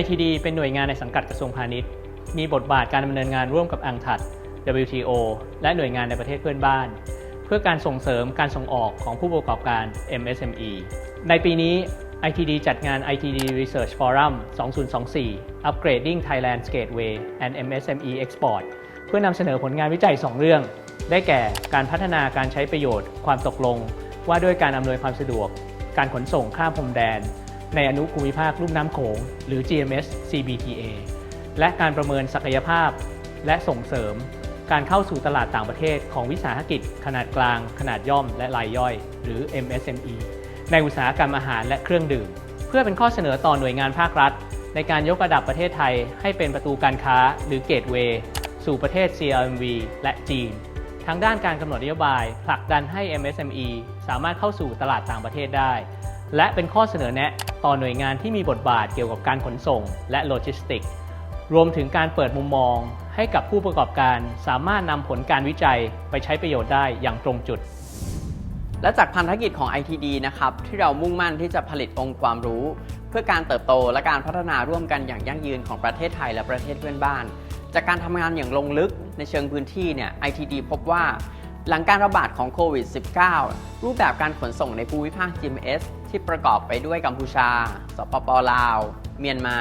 ITD เป็นหน่วยงานในสังกัดกระทรวงพาณิชย์ มีบทบาทการดำเนินงานร่วมกับอังถัด WTO และหน่วยงานในประเทศเพื่อนบ้าน เพื่อการส่งเสริมการส่งออกของผู้ประกอบการ MSME ในปีนี้ ITD จัดงาน ITD Research Forum 2024 Upgrading Thailand's Gateway and MSME Export เพื่อนำเสนอผลงานวิจัย 2 เรื่อง ได้แก่การพัฒนาการใช้ประโยชน์ ความตกลง ว่าด้วยการอำนวยความสะดวก การขนส่งข้ามพรมแดน ในอนุภูมิภาคลุ่มน้ำโขง หรือ GMS CBTA และการประเมินศักยภาพ และส่งเสริม การเข้าสู่ตลาดต่างประเทศของวิสาหกิจ ขนาดกลาง ขนาดย่อม และรายย่อย หรือ MSME ในอุตสาหกรรมอาหารและเครื่องดื่ม เพื่อเป็นข้อเสนอต่อหน่วยงานภาครัฐ ในการยกระดับประเทศไทย ให้เป็นประตูการค้า หรือเกตเวย์สู่ประเทศ CLMV และจีนทั้งด้านการกำหนดนโยบายผลักดันให้ MSME สามารถเข้าสู่ตลาดต่างประเทศได้ และเป็นข้อเสนอแนะต่อหน่วยงานที่มีบทบาทเกี่ยวกับการขนส่ง และโลจิสติกส์รวมถึงการเปิดมุมมอง ให้กับผู้ประกอบการสามารถนำผลการวิจัยไปใช้ประโยชน์ได้อย่างตรงจุด และจากพันธกิจของ ITD นะครับที่เรามุ่งมั่นที่จะผลิตองค์ความรู้ เพื่อการเติบโตและการพัฒนาร่วมกันอย่างยั่งยืนของประเทศไทยและประเทศเพื่อนบ้าน จากการทำงานอย่างลงลึกในเชิงพื้นที่เนี่ย ITD พบว่า หลังการระบาดของโควิด -19 รูปแบบการขนส่งในภูมิภาค GMS ที่ประกอบไปด้วยกัมพูชา สปปลาว เมียนมา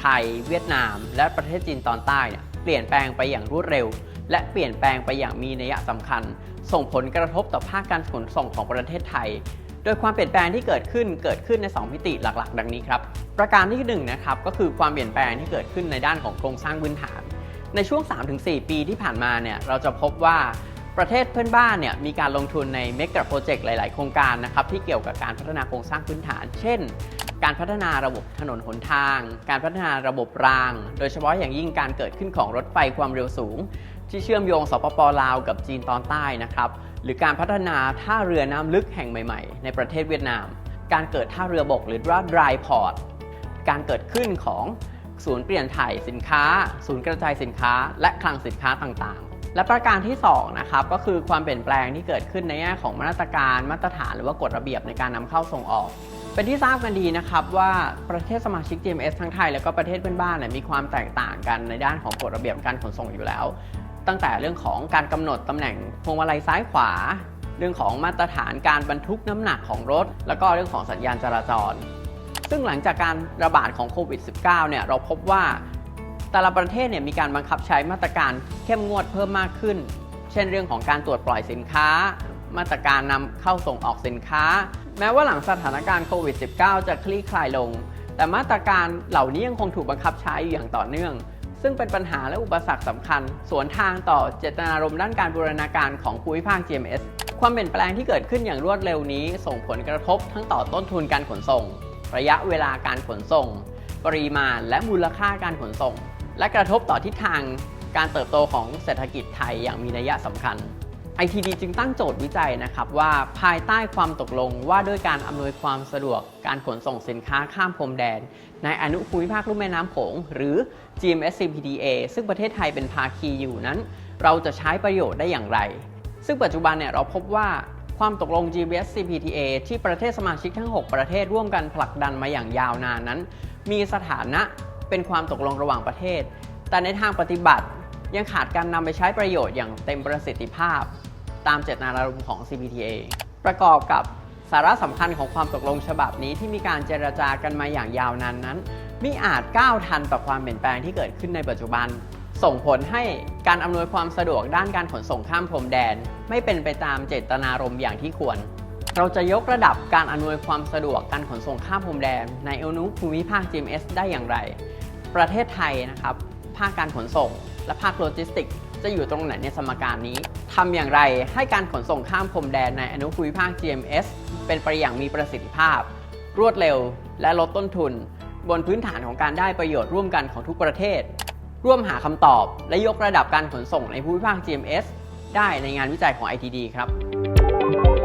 ไทย เวียดนาม และประเทศจีนตอนใต้เนี่ยเปลี่ยนแปลงไปอย่างรวดเร็ว และเปลี่ยนแปลงไปอย่างมีนัยสำคัญ ส่งผลกระทบต่อภาคการขนส่งของประเทศไทย โดยความเปลี่ยนแปลงที่เกิดขึ้นเกิดขึ้นใน 2 มิติหลักๆ ดังนี้ครับ ประการที่1นงนะครับก็คือความเปลี่ยนแปลงที่เกิดขึ้นในด้านของโครงสร้างพื้นฐาน ในช่วง 3-4 ปีที่ผ่านมาเนี่ยเราจะพบว่า ประเทศเพื่อนบ้านเนี่ยมีการลงทุนในเมกะโปรเจกต์หลาย ๆ โครงการนะครับที่เกี่ยวกับการพัฒนาโครงสร้างพื้นฐาน เช่น การพัฒนาระบบถนนหนทาง การพัฒนาระบบราง โดยเฉพาะอย่างยิ่งการเกิดขึ้นของรถไฟความเร็วสูง ที่เชื่อมโยงสปปลาวกับจีนตอนใต้นะครับหรือการพัฒนาท่าเรือน้ำลึกแห่งใหม่ ๆ ในประเทศเวียดนาม การเกิดท่าเรือบกหรือว่า dry port การเกิดขึ้นของศูนย์เปลี่ยนถ่ายสินค้า ศูนย์กระจายสินค้า และคลังสินค้าต่างๆ และประการที่2นะครับก็คือความเปลี่ยนแปลงที่เกิดขึ้นในแง่ของมาตรการมาตรฐานหรือว่ากฎระเบียบในการนำเข้าส่งออก เป็นที่ทราบกันดีนะครับว่าประเทศสมาชิก GMS ทั้งไทย และก็ประเทศเพื่อนบ้านเนี่ยมีความแตกต่างกันในด้านของกฎระเบียบการขนส่งอยู่แล้ว ตั้งแต่เรื่องของการกำหนดตำแหน่งพวงมาลัยซ้ายขวา เรื่องของมาตรฐานการบรรทุกน้ำหนักของรถ แล้วก็เรื่องของสัญญาณจราจรซึ่งหลังจากการระบาดของโควิด -19 เนี่ยเราพบว่า แต่ละประเทศเนี่ยมีการบังคับใช้มาตรการเข้มงวดเพิ่มมากขึ้น เช่นเรื่องของการตรวจปล่อยสินค้า มาตรการนำเข้าส่งออกสินค้า แม้ว่าหลังสถานการณ์โควิด -19 จะคลี่คลายลง แต่มาตรการเหล่านี้ยังคงถูกบังคับใช้อยู่อย่างต่อเนื่อง ซึ่งเป็นปัญหาและอุปสรรคสำคัญ สวนทางต่อเจตนารมณ์ด้านการบูรณาการของภูมิภาค GMS ความเปลี่ยนแปลงที่เกิดขึ้นอย่างรวดเร็วนี้ ส่งผลกระทบทั้งต่อต้นทุนการขนส่ง ระยะเวลาการขนส่ง ปริมาณและมูลค่าการขนส่ง และกระทบต่อทิศทางการเติบโตของเศรษฐกิจไทยอย่างมีนัยสำคัญ ITD จึงตั้งโจทย์วิจัยนะครับว่าภายใต้ความตกลงว่าด้วยการอำนวยความสะดวกการขนส่งสินค้าข้ามพรมแดน ในอนุภูมิภาคลุ่มแม่น้ำโขงหรือ GMSCPDA ซึ่งประเทศไทยเป็นภาคีอยู่นั้น เราจะใช้ประโยชน์ได้อย่างไร ซึ่งปัจจุบันเนี่ยเราพบว่าความตกลง GMSCPTA ที่ประเทศสมาชิกทั้ง 6 ประเทศร่วมกันผลักดันมาอย่างยาวนานนั้น มีสถานะ เป็นความตกลงระหว่างประเทศ แต่ในทางปฏิบัติยังขาดการนำไปใช้ประโยชน์อย่างเต็มประสิทธิภาพ ตามเจตนารมณ์ของ CPTA ประกอบกับสาระสำคัญของความตกลงฉบับนี้ที่มีการเจรจากันมาอย่างยาวนานนั้นมิอาจก้าวทันต่อความเปลี่ยนแปลงที่เกิดขึ้นในปัจจุบัน ส่งผลให้การอำนวยความสะดวกด้านการขนส่งข้ามพรมแดน ไม่เป็นไปตามเจตนารมณ์อย่างที่ควร เราจะยกระดับการอำนวยความสะดวกการขนส่งข้ามพรมแดน ในอนุภูมิภาค GMS ได้อย่างไร ประเทศไทยนะครับ ภาคการขนส่ง และภาคโลจิสติกส์จะอยู่ตรงไหนในสมการนี้ ทำอย่างไรให้การขนส่งข้ามพรมแดนในอนุภูมิภาค GMS เป็นไปอย่างมีประสิทธิภาพ รวดเร็ว และลดต้นทุน บนพื้นฐานของการได้ประโยชน์ร่วมกันของทุกประเทศ ร่วมหาคำตอบ และยกระดับการขนส่งในภูมิภาค GMS ได้ในงานวิจัยของ ITD ครับ